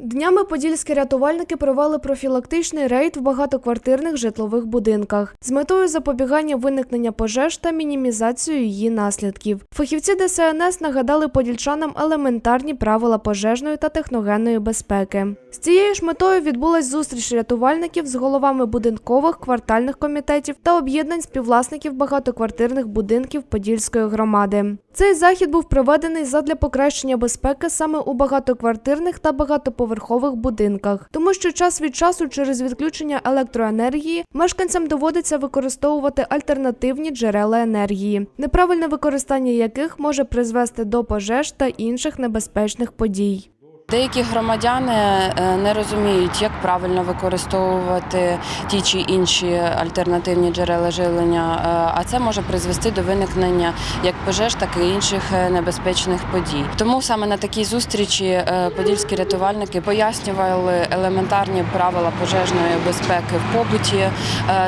Днями подільські рятувальники провели профілактичний рейд в багатоквартирних житлових будинках з метою запобігання виникнення пожеж та мінімізацію її наслідків. Фахівці ДСНС нагадали подільчанам елементарні правила пожежної та техногенної безпеки. З цією ж метою відбулась зустріч рятувальників з головами будинкових квартальних комітетів та об'єднань співвласників багатоквартирних будинків Подільської громади. Цей захід був проведений задля покращення безпеки саме у багатоквартирних та багатоповерхових будинках, тому що час від часу через відключення електроенергії мешканцям доводиться використовувати альтернативні джерела енергії, неправильне використання яких може призвести до пожеж та інших небезпечних подій. Деякі громадяни е, не розуміють, як правильно використовувати ті чи інші альтернативні джерела живлення, е, а це може призвести до виникнення як пожеж, так і інших е, небезпечних подій. Тому саме на такій зустрічі подільські рятувальники пояснювали елементарні правила пожежної безпеки в побуті.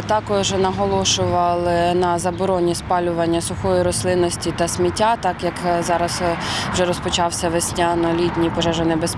Також наголошували на забороні спалювання сухої рослинності та сміття, так як зараз вже розпочався весняно-літній пожежонебезпечний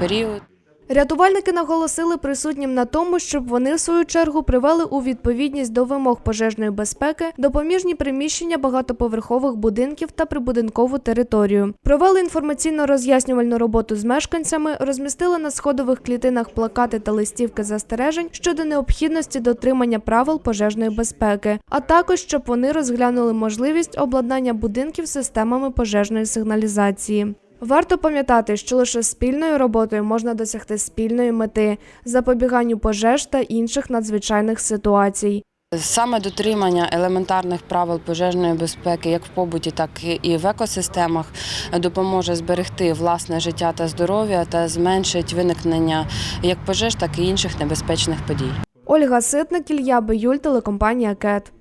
період. Рятувальники наголосили присутнім на тому, щоб вони в свою чергу привели у відповідність до вимог пожежної безпеки допоміжні приміщення багатоповерхових будинків та прибудинкову територію. Провели інформаційно-роз'яснювальну роботу з мешканцями, розмістили на сходових клітинах плакати та листівки застережень щодо необхідності дотримання правил пожежної безпеки, а також щоб вони розглянули можливість обладнання будинків системами пожежної сигналізації. Варто пам'ятати, що лише спільною роботою можна досягти спільної мети запобіганню пожеж та інших надзвичайних ситуацій. Саме дотримання елементарних правил пожежної безпеки, як в побуті, так і в екосистемах, допоможе зберегти власне життя та здоров'я та зменшить виникнення як пожеж, так і інших небезпечних подій. Ольга Ситник, Ілья Биюль, телекомпанія КЕТ.